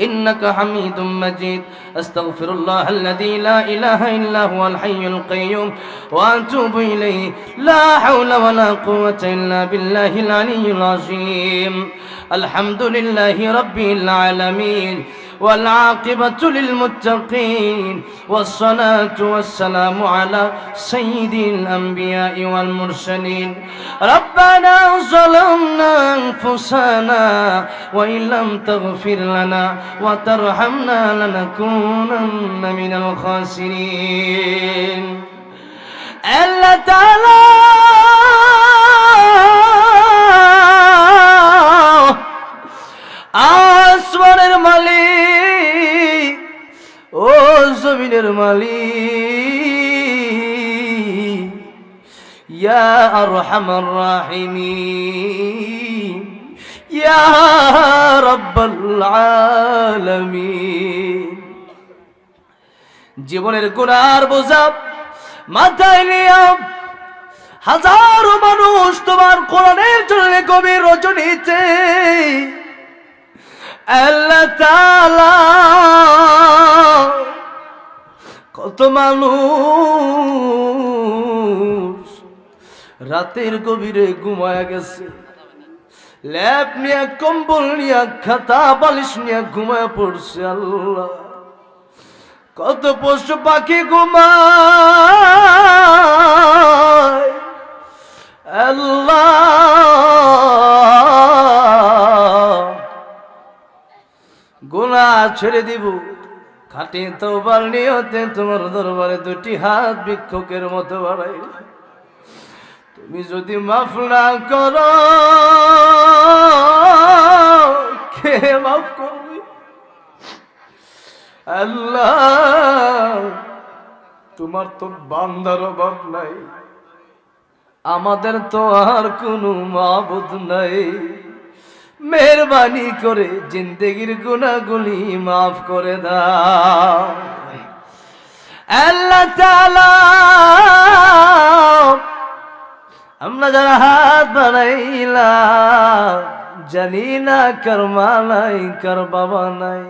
إنك حميد مجيد. أستغفر الله الذي لا إله إلا هو الحي القيوم وأتوب إليه. لا حول ولا قوة إلا بالله العلي العظيم. الحمد لله رب العالمين. والعاقبة للمتقين والصلاة والسلام على سيد الأنبياء والمرسلين ربنا ظلمنا أنفسنا وإن لم تغفر لنا وترحمنا لنكونن من الخاسرين ألا تعالى أسوأ জমিনের মালিক। ইয়া আরহামার রাহিমিন। ইয়া রাব্বাল জীবনের গুনার বোঝা মাথায় নিয়ে হাজারো মানুষ তোমার কোরআনের জন্য গভীর রজনীতে। আল্লাহ কত মানুষ? রাতের গভীরে ঘুমায় গেছে। ল্যাপ নিয়ে, কম্বল নিয়ে, খাতা, বালিশ নিয়ে ঘুমায় পড়ছে আল্লাহ। কত পশু পাখি ঘুমায়। গুনা ছেড়ে দিব। খাটি তোবার নিয়তে তোমার দরবারে দুটি হাত ভিক্ষুকের মতো বাড়াই তুমি যদি মাফ না করো কে মাফ করবে। আল্লাহ, তোমার তো বান্দার অভাব নাই। আমাদের তো আর কোনো মাবুদ নাই। মেহরবানি করে জিন্দগির গুণাগুলি মাফ করে দাও। আমরা যারা হাত বানাইলাম জানি না কার মা নাই, কার বাবা নাই,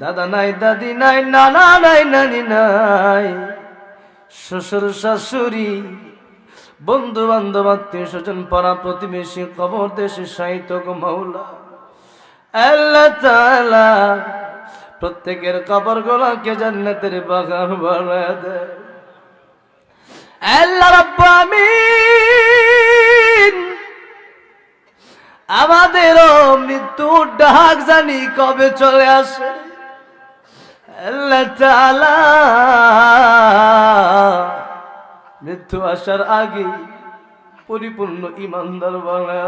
দাদা নাই, দাদি নাই, নানা নাই, নানি নাই, শ্বশুর, শাশুড়ি বন্ধু বান্ধব আত্মীয় স্বজন পাড়া প্রতিবেশী, কবর দেশে সাহিত্য মৌলা আল্লাহ তাআলা প্রত্যেকের কবর গোলাকে জান্নাতের বাগান বানায় দেয়। আল্লাহ রাব্বুল আমিন আমাদেরও মৃত্যুর ডাক জানি কবে চলে আসে। আল্লাহ তাআলা মৃত্যু আসার আগে পরিপূর্ণ ইমানদার বানায়।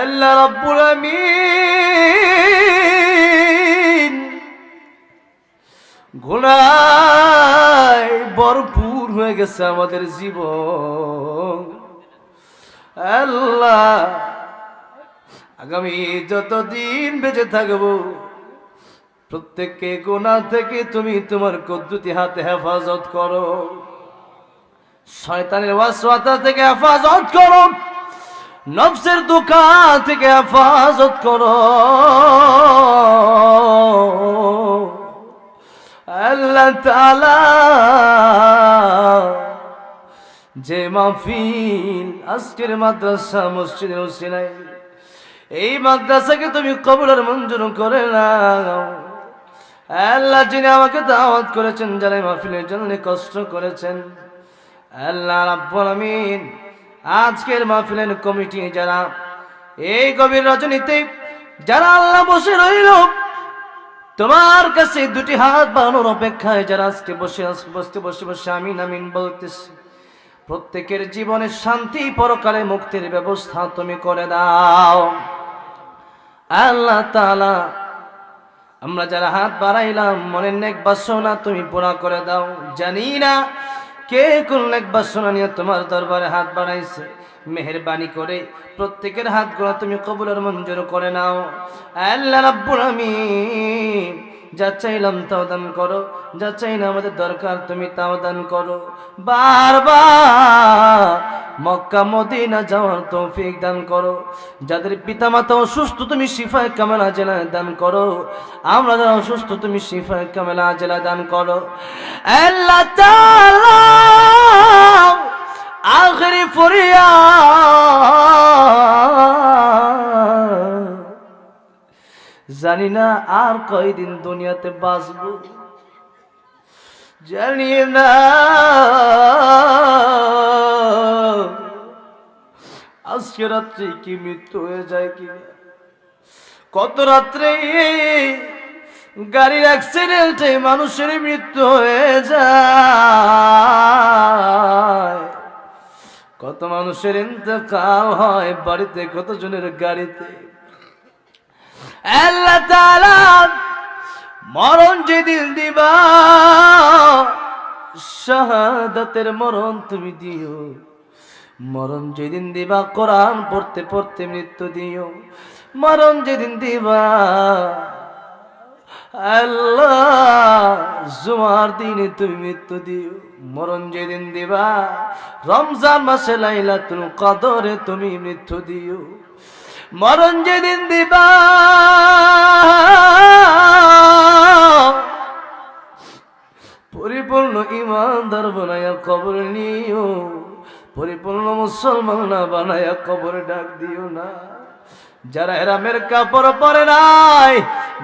আল্লাহ রাব্বুল ভরপুর হয়ে গেছে আমাদের জীবন আল্লাহ, আগামী যতদিন বেঁচে থাকব প্রত্যেককে গোনা থেকে তুমি তোমার কদ্দুতি হাতে হেফাজত করো। শয়তানের ওয়াসওয়াতা থেকে হেফাজত করো। নফসের দোকান থেকে হেফাজত করো। আল্লাহ তাআলা যে মাহফিল আজকের মাদ্রাসা মসজিদের উসিলায় এই মাদ্রাসাকে তুমি কবুলের মঞ্জুর করে নাও। আল্লাহ যিনি আমাকে দাওয়াত করেছেন যারা মাহফিলের জন্য কষ্ট করেছেন, আল্লাহ রাব্বুল আমিন আজকের মাহফিলের কমিটি যারা এই গভীর রজনীতে, যারা আল্লাহ বসে রইল, তোমার কাছে দুটি হাত বানানোর অপেক্ষায় যারা আজকে বসে বসতে বসে বসে আমিন আমিন বলতেছি, প্রত্যেকের জীবনে শান্তি পরকালে মুক্তির ব্যবস্থা তুমি করে দাও। আল্লাহ তাআলা আমরা যারা হাত বাড়াইলাম, মনের নেক বাসনা তুমি পুরা করে দাও। জানি না কে কোন নেক বাসনা নিয়ে তোমার দরবারে হাত বাড়াইছে। মেহরবানি করে প্রত্যেকের হাতগুলো তুমি কবুলের মঞ্জুর করে নাও। আল্লাহ রাব্বুল আমিন যা চাইলাম তাও দান করো, যা চাই না আমাদের দরকার তুমি তাও দান করো। বারবার মক্কা, মদিনা যাওয়ার তৌফিক দান করো। যাদের পিতামাতা অসুস্থ, তুমি শিফায় কামেলা জেলায় দান করো। আমরা যারা অসুস্থ, তুমি শিফায় কামেলা জেলা দান করো। আখরি ফরিয়াদ জানি না আর কয়দিন দুনিয়াতে বাঁচব। জানি না আজকে রাত্রে কি মৃত্যু হয়ে যায় কি কত রাত্রে গাড়ির অ্যাক্সিডেন্টে মানুষের মৃত্যু হয়ে যায়। কত মানুষের ইন্তকাল হয় বাড়িতে কত জনের গাড়িতে। আল্লাহ তাআলা মরণ যেদিন দিবা, শাহাদাতের মরণ তুমি দিও। মরণ যেদিন দিবা, কোরআন পড়তে পড়তে মৃত্যু দিও। মরণ যেদিন দিবা, আল্লাহ জুমার দিনে তুমি মৃত্যু দিও। মরণ যেদিন দিবা, রমজান মাসে লাইলাতুল কদরে তুমি মৃত্যু দিও। মরণ যেদিন দিবা। পরিপূর্ণ ইমানদার বানায়া কবর নিও। পরিপূর্ণ মুসলমান না বানায়া কবর ডাক দিও না। যারা এরামের কাপড় পরে নাই,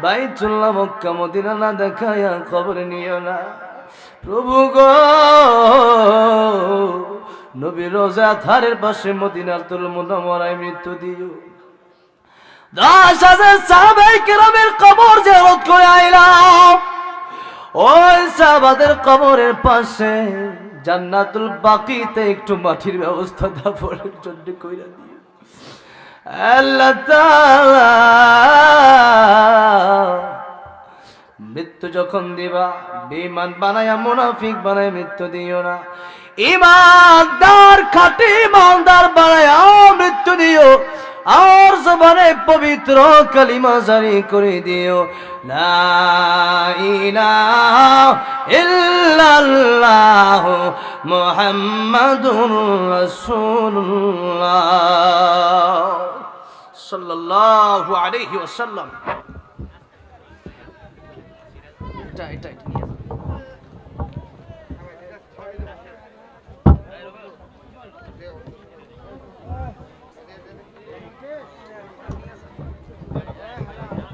বাইতুল্লাহ মক্কা মদিনা না দেখায়া কবর নিও না। প্রভু গো, নবী রোজা থারের পাশে মদিনার তুল মোনামরায় মৃত্যু দিও। দশ হাজার আইলাম। ওই কবরের পাশে জান্নাতুল বাকিতে একটু মাটির ব্যবস্থা দাফনের জন্য কইরা আল্লাহ মৃত্যু যখন দিবা বেমান বানায়া মুনাফিক বানায় মৃত্যু দিও না। ইমানদার খাটি ইমানদার বানায়া মৃত্যু দিও। আর জবানে পবিত্র কালিমা জারি করে দিও। ইল্লাল্লাহ মুহাম্মাদুর রাসূলুল্লাহ। সাল্লাল্লাহু আলাইহি ওয়াসাল্লাম। এটা এটা।